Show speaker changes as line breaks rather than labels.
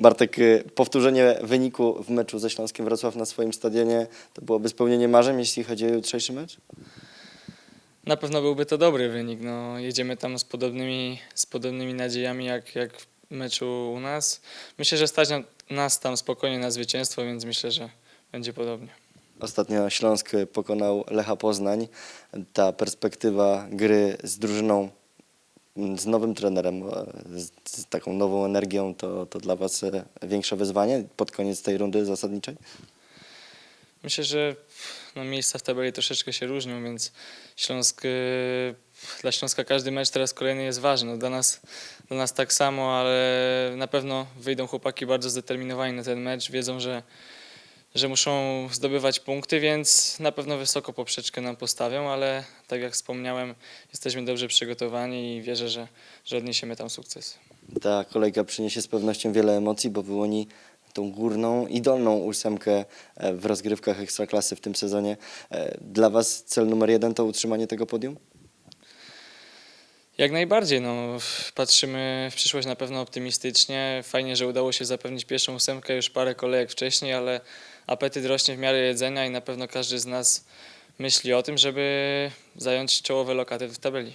Bartek, y, powtórzenie wyniku w meczu ze Śląskiem Wrocław na swoim stadionie to byłoby spełnienie marzeń, jeśli chodzi o jutrzejszy mecz?
Na pewno byłby to dobry wynik. No, jedziemy tam z podobnymi, z podobnymi nadziejami jak, jak w meczu u nas. Myślę, że stać na- nas tam spokojnie na zwycięstwo, więc myślę, że będzie podobnie.
Ostatnio Śląsk pokonał Lecha Poznań. Ta perspektywa gry z drużyną, z nowym trenerem, e, z, z taką nową energią, to, to dla Was e, większe wyzwanie pod koniec tej rundy zasadniczej?
Myślę, że no, miejsca w tabeli troszeczkę się różnią, więc Śląsk, y, dla Śląska każdy mecz teraz kolejny jest ważny. No, dla, nas, dla nas tak samo, ale na pewno wyjdą chłopaki bardzo zdeterminowani na ten mecz. Wiedzą, że, że muszą zdobywać punkty, więc na pewno wysoko poprzeczkę nam postawią, ale tak jak wspomniałem, jesteśmy dobrze przygotowani i wierzę, że, że odniesiemy tam sukces.
Ta kolejka przyniesie z pewnością wiele emocji, bo wyłoni tą górną i dolną ósemkę e, w rozgrywkach Ekstraklasy w tym sezonie. E, Dla Was cel numer jeden to utrzymanie tego podium?
Jak najbardziej. No, patrzymy w przyszłość na pewno optymistycznie. Fajnie, że udało się zapewnić pierwszą ósemkę już parę kolejek wcześniej, ale apetyt rośnie w miarę jedzenia i na pewno każdy z nas myśli o tym, żeby zająć czołowe lokaty w tabeli.